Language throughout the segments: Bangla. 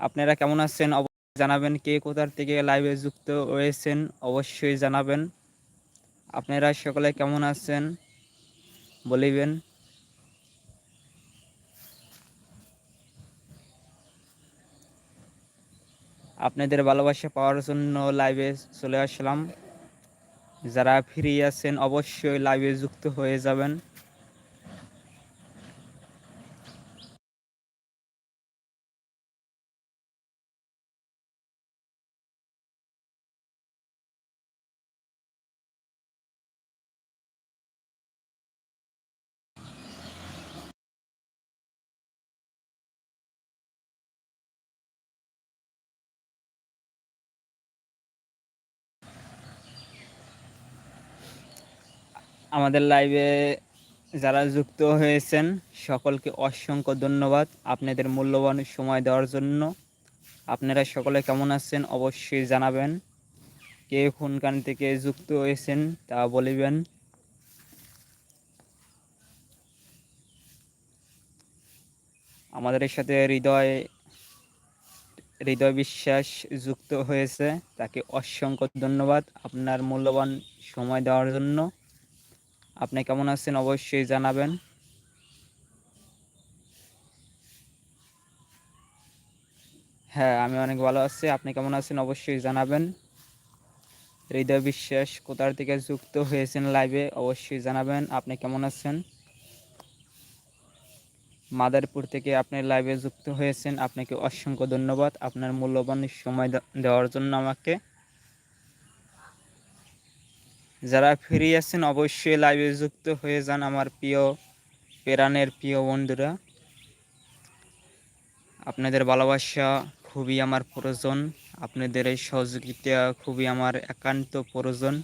আপনারা কেমন আছেন? অবশ্যই জানাবেন কে কোথার থেকে লাইভে যুক্ত হয়েছেন, অবশ্যই জানাবেন। আপনারা সকলে কেমন আছেন? বলিবেন আপনাদের ভালোবাসা পাওয়ার জন্য লাইভে চলে আসলাম। যারা ফ্রি আছেন, অবশ্যই লাইভে যুক্ত হয়ে যাবেন। আমাদের লাইভে যারা যুক্ত হয়েছেন, সকলকে অসংখ্য ধন্যবাদ আপনাদের মূল্যবান সময় দেওয়ার জন্য। আপনারা সকলে কেমন আছেন অবশ্যই জানাবেন। কে কোনখান থেকে যুক্ত হয়েছেন তা বলিবেন। আমাদের সাথে হৃদয় হৃদয় বিশ্বাস যুক্ত হয়েছে, তাকে অসংখ্য ধন্যবাদ আপনার মূল্যবান সময় দেওয়ার জন্য। আপনি কেমন আছেন অবশ্যই জানাবেন। হ্যাঁ আমি অনেক ভালো আছি, আপনি কেমন আছেন অবশ্যই জানাবেন। হৃদয় বিশ্বাস কোথার থেকে যুক্ত হয়েছেন লাইভে অবশ্যই জানাবেন, আপনি কেমন আছেন? মাদারপুর থেকে আপনি লাইভে যুক্ত হয়েছেন, আপনাকে অসংখ্য ধন্যবাদ, আপনার মূল্যবান সময় দেওয়ার জন্য আমাকে। যারা ফ্রি আছেন, অবশ্যই লাইভে যুক্ত হয়ে যান আমার প্রিয় পেরানের প্রিয় বন্ধুরা। আপনাদের ভালোবাসা খুবই আমার প্রয়োজন। আপনাদের এই সহযোগিতা খুবই আমার একান্ত প্রয়োজন।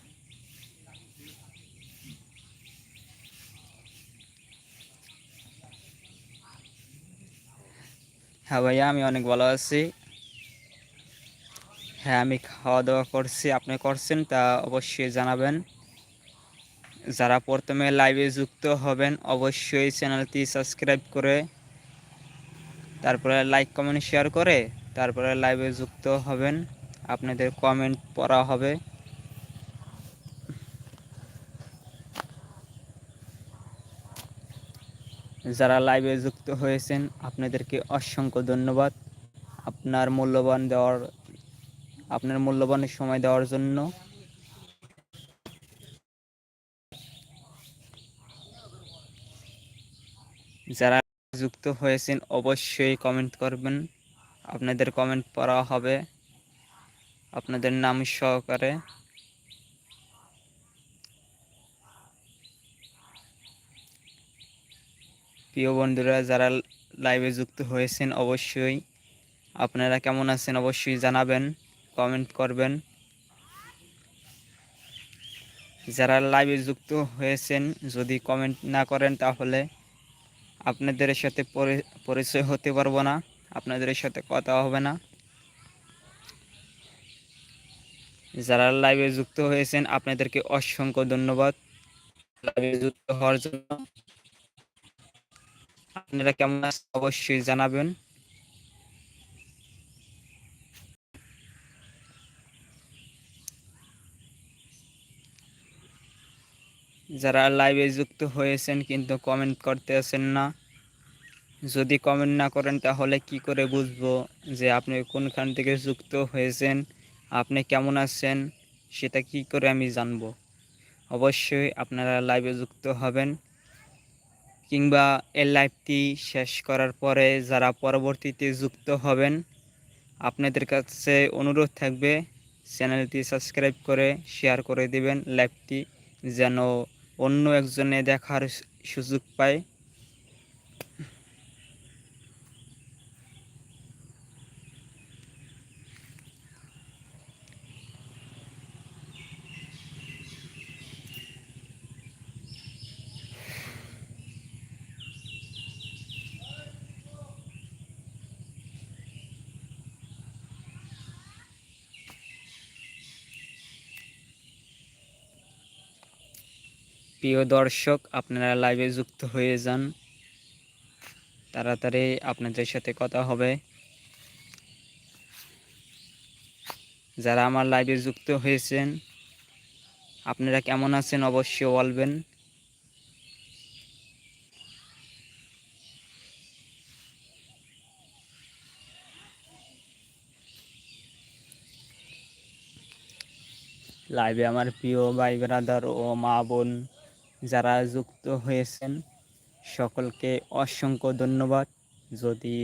হ্যাঁ ভাইয়া, আমি অনেক ভালো আছি। হ্যাঁ আমি খাওয়া দাওয়া করছি, আপনি করছেন, তা অবশ্যই জানাবেন। যারা প্রথমে লাইভে যুক্ত হবেন, অবশ্যই চ্যানেলটি সাবস্ক্রাইব করে, তারপরে লাইক কমেন্ট শেয়ার করে, তারপরে লাইভে যুক্ত হবেন। আপনাদের কমেন্ট পড়া হবে। যারা লাইভে যুক্ত হয়েছেন, আপনাদেরকে অসংখ্য ধন্যবাদ। আপনার মূল্যবান দেওয়ার আপনার মূল্যবান সময় দেওয়ার জন্য। যারা যুক্ত হয়েছেন, অবশ্যই কমেন্ট করবেন। আপনাদের কমেন্ট পড়া হবে। আপনাদের নাম সহকারে। প্রিয় বন্ধুরা, যারা লাইভে যুক্ত হয়েছেন, অবশ্যই আপনারা কেমন আছেন, অবশ্যই জানাবেন। কমেন্ট করবেন। যারা লাইভে যুক্ত হয়েছেন, যদি কমেন্ট না করেন তাহলে আপনাদের সাথে পরিচয় হতে পারব না, আপনাদের সাথে কথা হবে না। যারা লাইভে যুক্ত হয়েছেন, আপনাদেরকে অসংখ্য ধন্যবাদ। লাইভে যুক্ত হওয়ার জন্য। আপনারা কেমন অবশ্যই জানাবেন। যারা লাইভে যুক্ত হয়েছেন কিন্তু কমেন্ট করতে আছেন না। যদি কমেন্ট না করেন তাহলে কি করে বুঝব যে আপনি কোনখান থেকে যুক্ত হয়েছেন? আপনি কেমন আছেন? সেটা কি করে আমি জানব? অবশ্যই আপনারা লাইভে যুক্ত হবেন। কিংবা এই লাইভটি শেষ করার পরে যারা পরবর্তীতে যুক্ত হবেন, আপনাদের কাছে অনুরোধ থাকবে, চ্যানেলটি সাবস্ক্রাইব করে শেয়ার করে দেবেন লাইভটি যেন অন্য একজনে দেখার সুযোগ পায়। প্রিয় দর্শক, আপনারা লাইভে যুক্ত হয়ে যান। তাড়াতাড়ি আপনাদের সাথে কথা হবে। যারা আমার লাইভে যুক্ত হয়েছেন, আপনারা কেমন আছেন অবশ্যই বলবেন। লাইভে আমার প্রিয় ভাই ব্রাদার ও মা বোন যারা যুক্ত হয়েছেন, সকলকে অসংখ্য ধন্যবাদ। যদি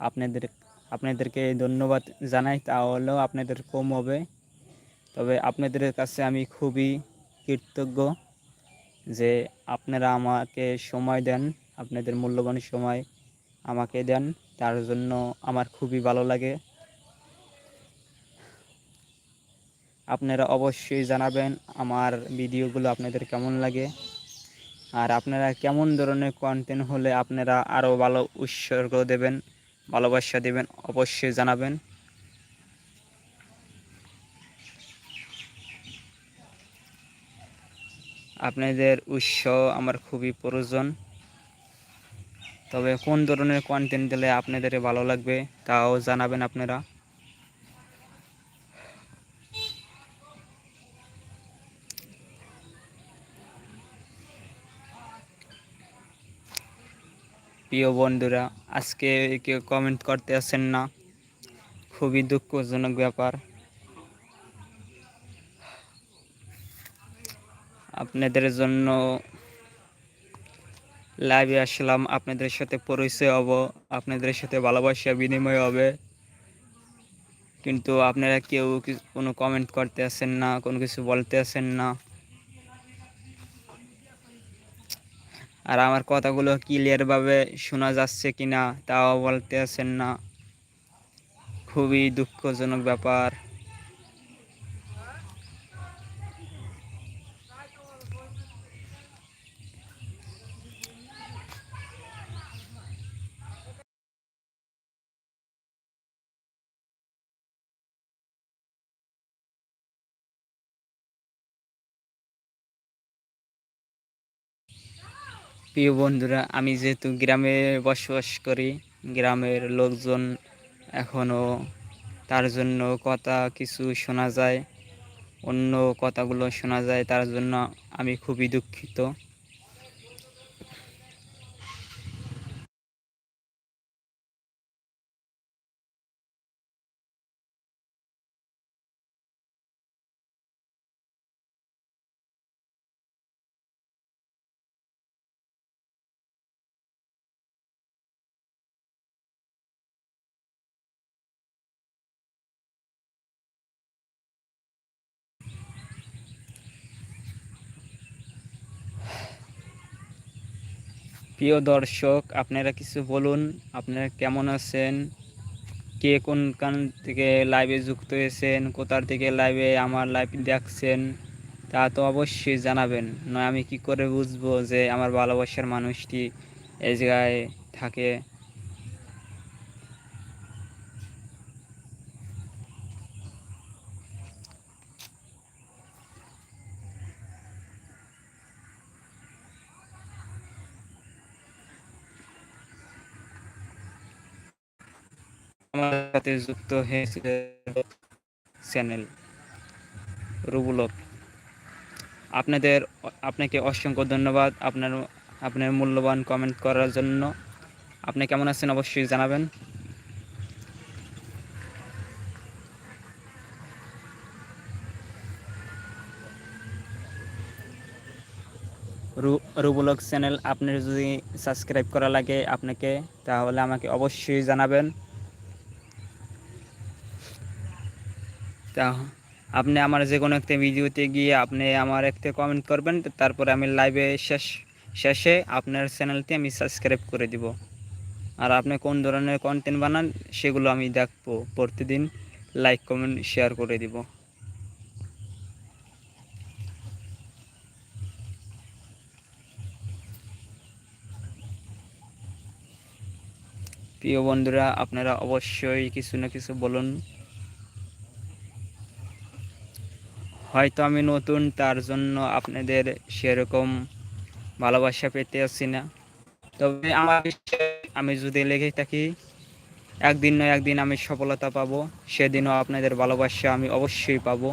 আপনাদের, আপনাদেরকে ধন্যবাদ জানাই, তাহলেও আপনাদের কম হবে। তবে আপনাদের কাছে আমি খুবই কৃতজ্ঞ যে আপনারা আমাকে সময় দেন, আপনাদের মূল্যবান সময় আমাকে দেন। তার জন্য আমার খুবই ভালো লাগে। আপনারা অবশ্যই জানাবেন আমার ভিডিওগুলো আপনাদের কেমন লাগে। আর আপনারা কেমন ধরনের কন্টেন্ট হলে আপনারা আরও ভালো উৎসর্গ দেবেন, ভালোবাসা দেবেন, অবশ্যই জানাবেন। আপনাদের উৎস আমার খুবই প্রয়োজন। তবে কোন ধরনের কন্টেন্ট দিলে আপনাদের ভালো লাগবে, তাও জানাবেন আপনারা। প্রিয় বন্ধুরা, আজকে কেউ কমেন্ট করতে আসেন না। খুবই দুঃখজনক ব্যাপার। আপনাদের জন্য লাইভে আসলাম, আপনাদের সাথে পরিচয় হব, আপনাদের সাথে ভালোবাসা, বিনিময় হবে। কিন্তু আপনারা কেউ কোনো কমেন্ট করতে আসেন না, কোনো কিছু বলতে আসেন না। আর আমার কথাগুলো ক্লিয়ারভাবে শোনা যাচ্ছে কি না তাও বলতে আছেন না। খুবই দুঃখজনক ব্যাপার। প্রিয় বন্ধুরা, আমি যেহেতু গ্রামে বসবাস করি, গ্রামের লোকজন এখনও তার জন্য কথা কিছু শোনা যায়, অন্য কথাগুলো শোনা যায়, তার জন্য আমি খুবই দুঃখিত। প্রিয় দর্শক, আপনারা কিছু বলুন, আপনারা কেমন আছেন? কে কোনখান থেকে লাইভে যুক্ত হয়েছেন? কোথার থেকে লাইভে আমার লাইভ দেখছেন? তা তো অবশ্যই জানাবেন। নয়, আমি কি করে বুঝব যে আমার ভালোবাসার মানুষটি এই জায়গায় থাকে? আমার সাথে যুক্ত হয়েছে চ্যানেল রুবুলক। আপনাদের, আপনাকে অসংখ্য ধন্যবাদ আপনার আপনার মূল্যবান কমেন্ট করার জন্য। আপনি কেমন আছেন অবশ্যই জানাবেন। রুবুলক চ্যানেল আপনার যদি সাবস্ক্রাইব করা লাগে আপনাকে, তাহলে আমাকে অবশ্যই জানাবেন। তা আপনি আমার যে কোনো একটা ভিডিওতে গিয়ে আপনি আমার একটা কমেন্ট করবেন তারপরে আমি লাইভে শেষ, শেষে আপনার চ্যানেলটি আমি সাবস্ক্রাইব করে দিব। আর আপনি কোন ধরনের কন্টেন্ট বানান, সেগুলো আমি দেখব। প্রতিদিন লাইক কমেন্ট শেয়ার করে দিব। প্রিয় বন্ধুরা, আপনারা অবশ্যই কিছু না কিছু বলুন। হয়তো আমি নতুন, তার জন্য আপনাদের সেরকম ভালোবাসা পেতে আসছি না। তবে আমার আমি যদি লেগে থাকি, একদিন না একদিন আমি সফলতা পাবো, সেদিনও আপনাদের ভালোবাসা আমি অবশ্যই পাবো।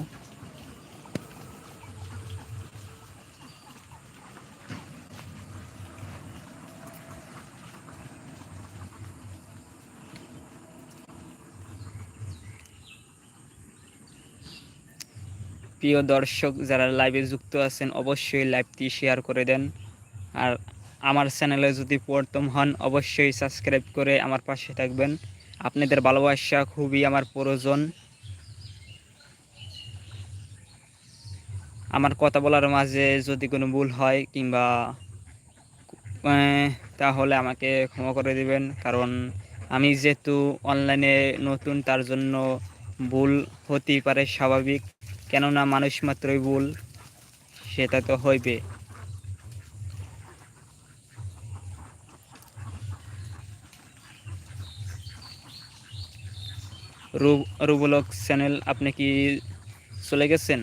প্রিয় দর্শক যারা লাইভে যুক্ত আছেন, অবশ্যই লাইভটি শেয়ার করে দেন। আর আমার চ্যানেলে যদি প্রথম হন, অবশ্যই সাবস্ক্রাইব করে আমার পাশে থাকবেন। আপনাদের ভালোবাসা খুবই আমার প্রয়োজন। আমার কথা বলার মাঝে যদি কোনো ভুল হয় কিংবা তাহলে আমাকে ক্ষমা করে দিবেন। কারণ আমি যেহেতু অনলাইনে নতুন, তার জন্য ভুল হতেই পারে স্বাভাবিক। কেননা মানুষ মাত্রই ভুল, সেটা তো হইবে। রুবলক চ্যানেল, আপনি কি চলে গেছেন?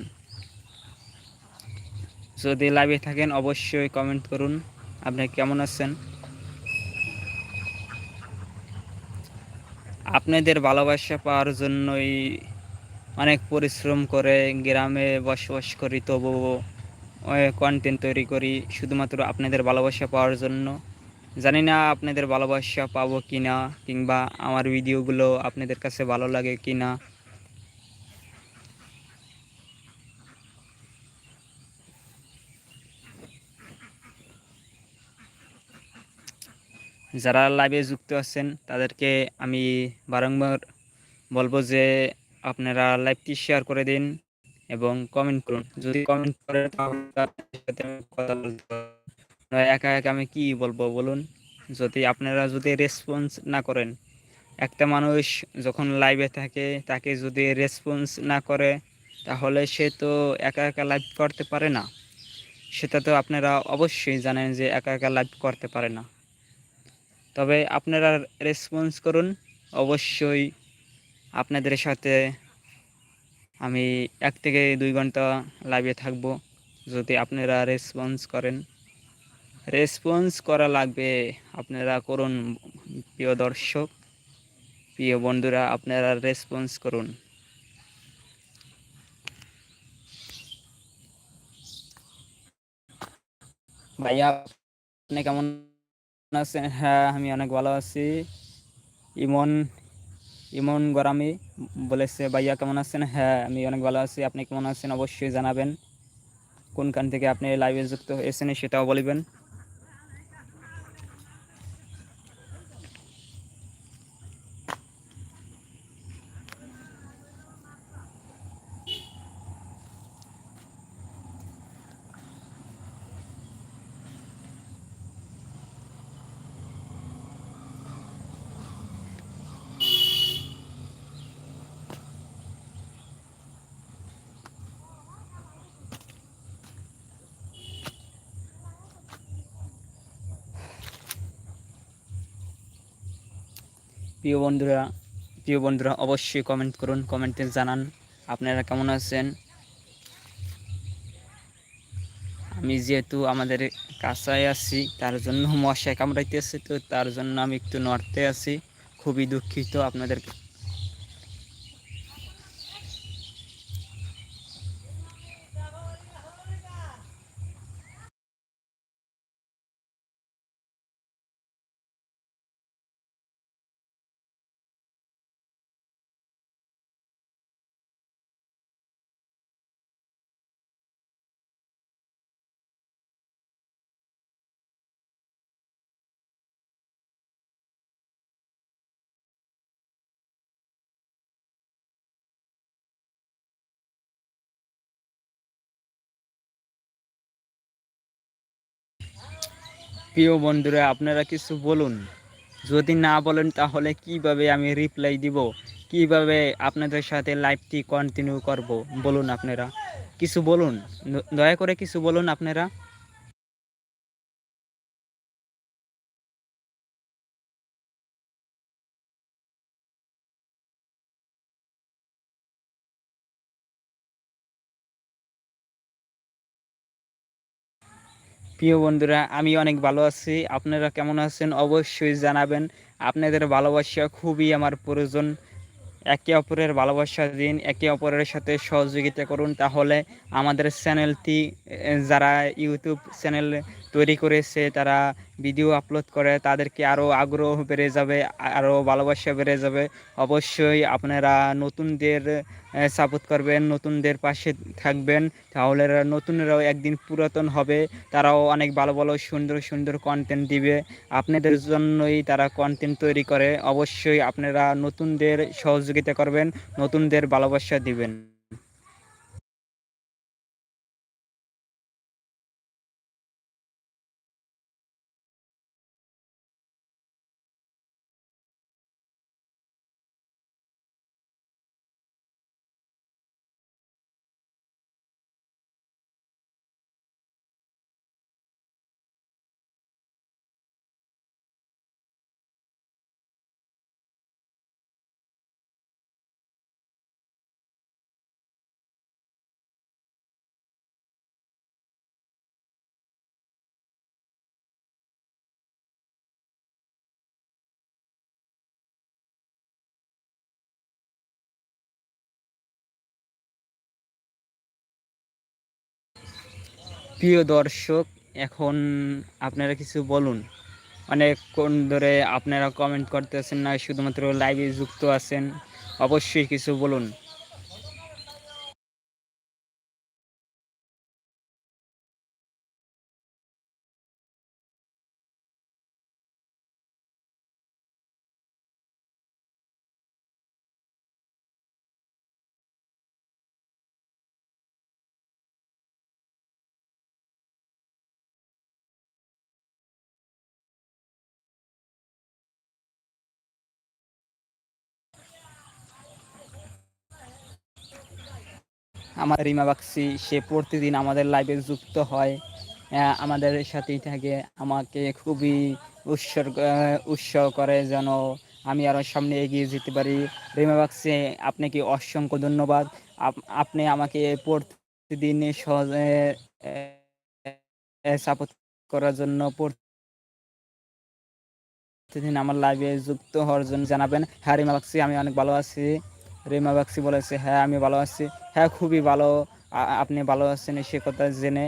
যদি লাইভে থাকেন, অবশ্যই কমেন্ট করুন। আপনি কেমন আছেন? আপনাদের ভালোবাসা পাওয়ার জন্যই অনেক পরিশ্রম করে গ্রামে বসবাস করি তবু কন্টেন্ট তৈরি করি শুধুমাত্র আপনাদের ভালোবাসা পাওয়ার জন্য। জানি না আপনাদের ভালোবাসা পাবো কি না কিংবা আমার ভিডিওগুলো আপনাদের কাছে ভালো লাগে কি না যারা লাইভে যুক্ত আছেন, তাদেরকে আমি বারংবার বলব যে আপনারা লাইভটি শেয়ার করে দিন এবং কমেন্ট করুন। যদি কমেন্ট করেন, তাহলে কথা বলতে একা একা আমি কি বলব বলুন? যদি আপনারা যদি রেসপন্স না করেন, একটা মানুষ যখন লাইভে থাকে, তাকে যদি রেসপন্স না করে, তাহলে সে তো একা একা লাইভ করতে পারে না। সেটা তো আপনারা অবশ্যই জানেন যে একা একা লাইভ করতে পারে না। তবে আপনারা রেসপন্স করুন। অবশ্যই আপনাদের সাথে আমি এক থেকে দুই ঘণ্টা লাইভে থাকব। যদি আপনারা রেসপন্স করেন। রেসপন্স করা লাগবে আপনারা করুন, প্রিয় দর্শক। প্রিয় বন্ধুরা, আপনারা রেসপন্স করুন। ভাইয়া, আপনি কেমন আছেন? হ্যাঁ আমি অনেক ভালো আছি। ইমন ইমন গরামি বলেছে, ভাইয়া কেমন আছেন? হ্যাঁ আমি অনেক ভালো আছি। আপনি কেমন আছেন? অবশ্যই জানাবেন। কোনখান থেকে আপনি লাইভে যুক্ত হয়েছেন সেটাও বলবেন। প্রিয় বন্ধুরা প্রিয় বন্ধুরা, অবশ্যই কমেন্ট করুন কমেন্টে জানান আপনারা কেমন আছেন। আমি যেহেতু আমাদের কাছায় আছি, তার জন্য মশায় কামড়াইতেছে, তো তার জন্য আমি একটু নড়তে আছি। খুবই দুঃখিত আপনাদের প্রিয় বন্ধুরা, আপনারা কিছু বলুন। যদি না বলেন, তাহলে কীভাবে আমি রিপ্লাই দিব? কীভাবে আপনাদের সাথে লাইভটি কন্টিনিউ করব? বলুন আপনারা। কিছু বলুন। দয়া করে কিছু বলুন আপনারা। প্রিয় বন্ধুরা, আমি অনেক ভালো আছি। আপনারা কেমন আছেন? অবশ্যই জানাবেন। আপনাদের ভালোবাসা খুবই আমার প্রয়োজন। একে অপরের ভালোবাসা দিন, একে অপরের সাথে সহযোগিতা করুন। তাহলে আমাদের চ্যানেলটি যারা ইউটিউব চ্যানেল তৈরি করেছে, তারা ভিডিও আপলোড করে, তাদেরকে আরও আগ্রহ বেড়ে যাবে আরও ভালোবাসা বেড়ে যাবে। অবশ্যই আপনারা নতুনদের সাপোর্ট করবেন, নতুনদের পাশে থাকবেন। তাহলে নতুনরাও একদিন পুরাতন হবে। তারাও অনেক ভালো ভালো, সুন্দর সুন্দর কন্টেন্ট দিবে। আপনাদের জন্যই তারা কন্টেন্ট তৈরি করে। অবশ্যই আপনারা নতুনদের সহযোগিতা করবেন, নতুনদের ভালোবাসা দিবেন। প্রিয় দর্শক, এখন আপনারা কিছু বলুন। অনেকক্ষণ ধরে আপনারা কমেন্ট করতেছেন না, শুধুমাত্র লাইভে যুক্ত আছেন। অবশ্যই কিছু বলুন। আমার রিমা বাক্সি, সে প্রতিদিন আমাদের লাইভে যুক্ত হয়। আমাদের সাথেই থাকে। আমাকে খুবই উৎসর্গ উৎসাহ করে যেন আমি আরও সামনে এগিয়ে যেতে পারি। রিমা বাক্সি, আপনাকে অসংখ্য ধন্যবাদ। আপনি আমাকে প্রতিদিন সহজে সাপোর্ট করার জন্য প্রতিদিন আমার লাইভে যুক্ত হওয়ার জন্য জানাবেন। হ্যাঁ রিমা বাক্সি, আমি অনেক ভালো আছি। রিমা বাক্সি বলেছে হ্যাঁ আমি ভালো আছি। হ্যাঁ খুবই ভালো। আপনি ভালো আছেন? সে কথা জেনে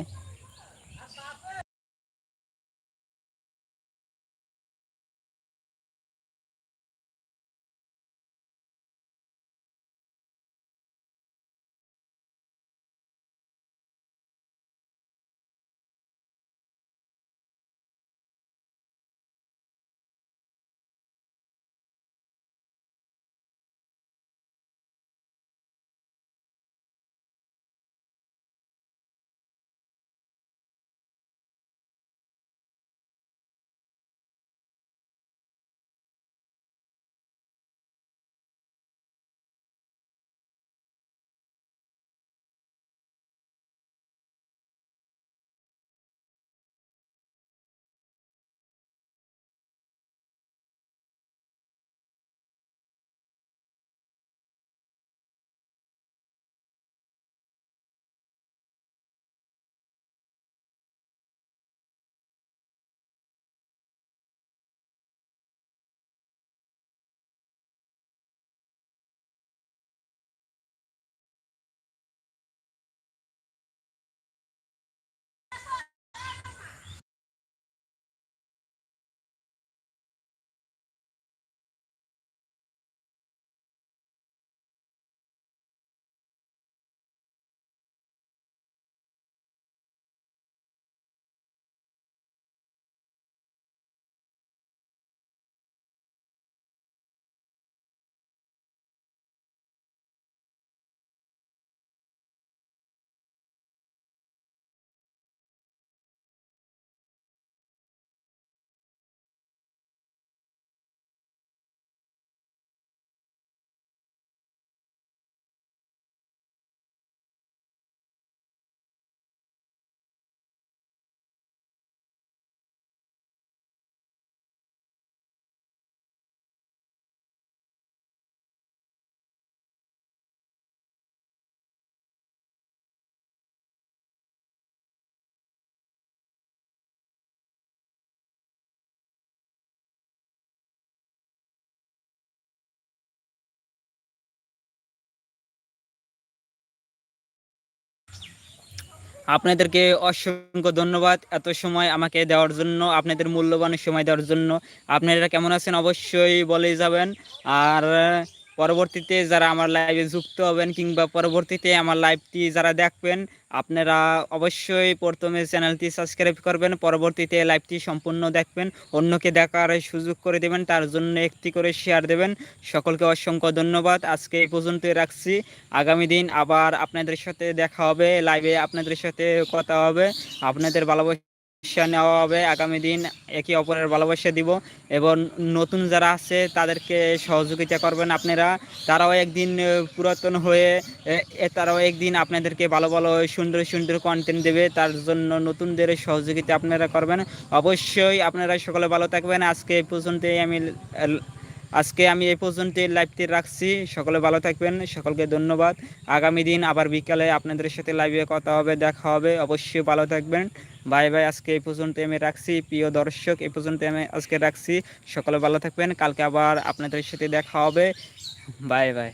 আপনাদেরকে অসংখ্য ধন্যবাদ এত সময় আমাকে দেওয়ার জন্য, আপনাদের মূল্যবান সময় দেওয়ার জন্য। আপনারা কেমন আছেন অবশ্যই বলে যাবেন। আর পরবর্তীতে যারা আমার লাইভে যুক্ত হবেন কিংবা পরবর্তীতে আমার লাইভটি যারা দেখবেন, আপনারা অবশ্যই প্রথমে চ্যানেলটি সাবস্ক্রাইব করবেন, পরবর্তীতে লাইভটি সম্পূর্ণ দেখবেন, অন্যকে দেখার সুযোগ করে দেবেন, তার জন্য একটি করে শেয়ার দেবেন। সকলকে অসংখ্য ধন্যবাদ, আজকে এই পর্যন্তই রাখছি। আগামী দিন আবার আপনাদের সাথে দেখা হবে লাইভে আপনাদের সাথে কথা হবে। আপনাদের ভালোবাসা নেওয়া হবে আগামী দিন একে অপরের ভালোবাসা দিব এবং নতুন যারা আছে, তাদেরকে সহযোগিতা করবেন আপনারা। তারাও একদিন পুরাতন হয়ে তারাও একদিন আপনাদেরকে ভালো ভালো, সুন্দর সুন্দর কন্টেন্ট দেবে। তার জন্য নতুনদের সহযোগিতা আপনারা করবেন। অবশ্যই আপনারা সকলে ভালো থাকবেন। আজকে পর্যন্তই আমি আজকে আমি এই পর্যন্ত লাইভটি রাখছি। সকলে ভালো থাকবেন, সকলকে ধন্যবাদ। আগামী দিন আবার বিকালে আপনাদের সাথে লাইভে কথা হবে, দেখা হবে। অবশ্যই ভালো থাকবেন। বাই বাই আজকে এই পর্যন্ত আমি রাখছি। প্রিয় দর্শক, এই পর্যন্ত আমি আজকে রাখছি। সকলে ভালো থাকবেন, কালকে আবার আপনাদের সাথে দেখা হবে। Bye bye